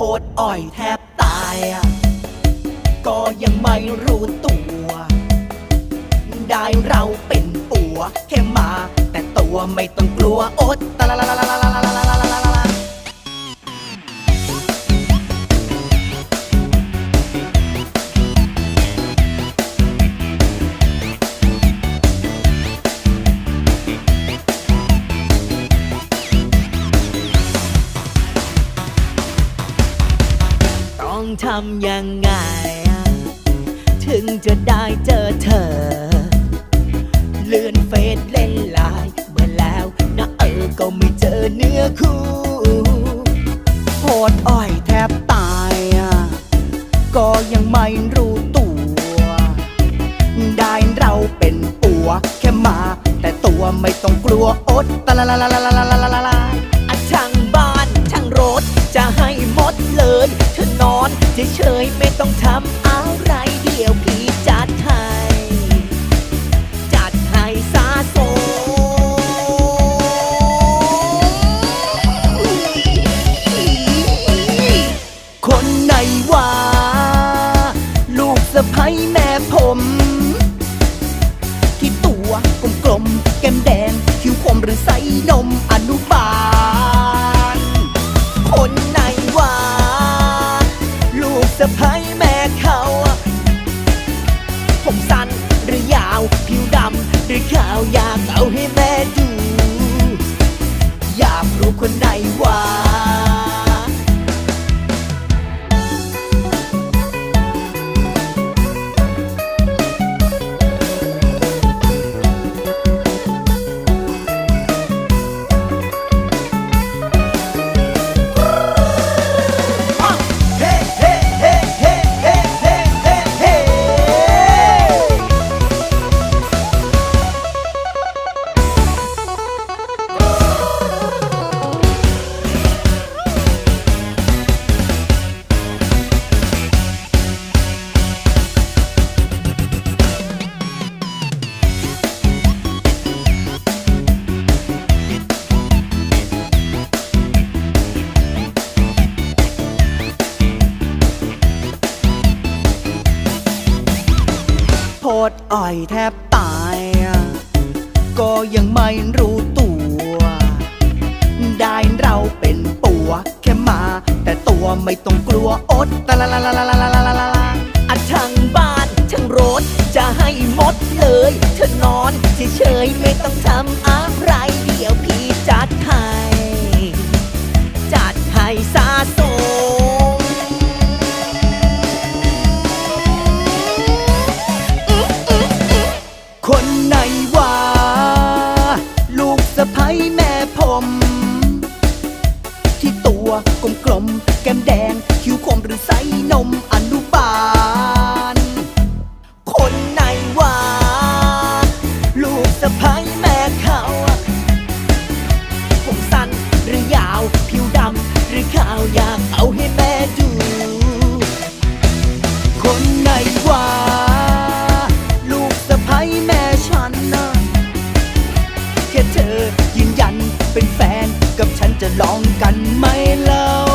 ตรอ่อยแทบตายก็ยังไม่รู้ตัว ได้เราเป็นปัวแค่มา แต่ตัวไม่ต้องกลัวอดตะลาลาลาลาลาลาำยังไง ถึงจะได้เจอเธอ เลื่อนเฟซเล่นไลน์เมื่อแล้วนะเออก็ไม่เจอเนื้อคู่โหดอ้อยแทบตาย ก็ยังไม่รู้ตัว ได้เราเป็นปัว แค่มา แต่ตัวไม่ต้องกลัวอดตะละละละละละละละ เฉยๆไม่ต้องทำอะไรเดี๋ยวพี่จัดให้จัดให้ซาโซคนไหนว่า ลูกสะพ้ยแม่ผม ที่ตัวกลมๆแก้มแดง คิ้วคมหรือใสนม สะพ้ยแม่เขา ผมสั้นหรือยาวผิวดำหรือขาวอยากเอาให้แม่ดู อยากรู้คนไหนว่า โพดอ่อยแทบตาย ก็ยังไม่รู้ตัว ได้เราเป็นปัวแค่มา แต่ตัวไม่ต้องกลัวอดตะละละละละละละละละละอะทั้งบ้านทั้งรถจะให้หมดเลย เธอนอนเฉยๆไม่ต้องทำอะไร สะพ้ยแลองกันไหมเล่า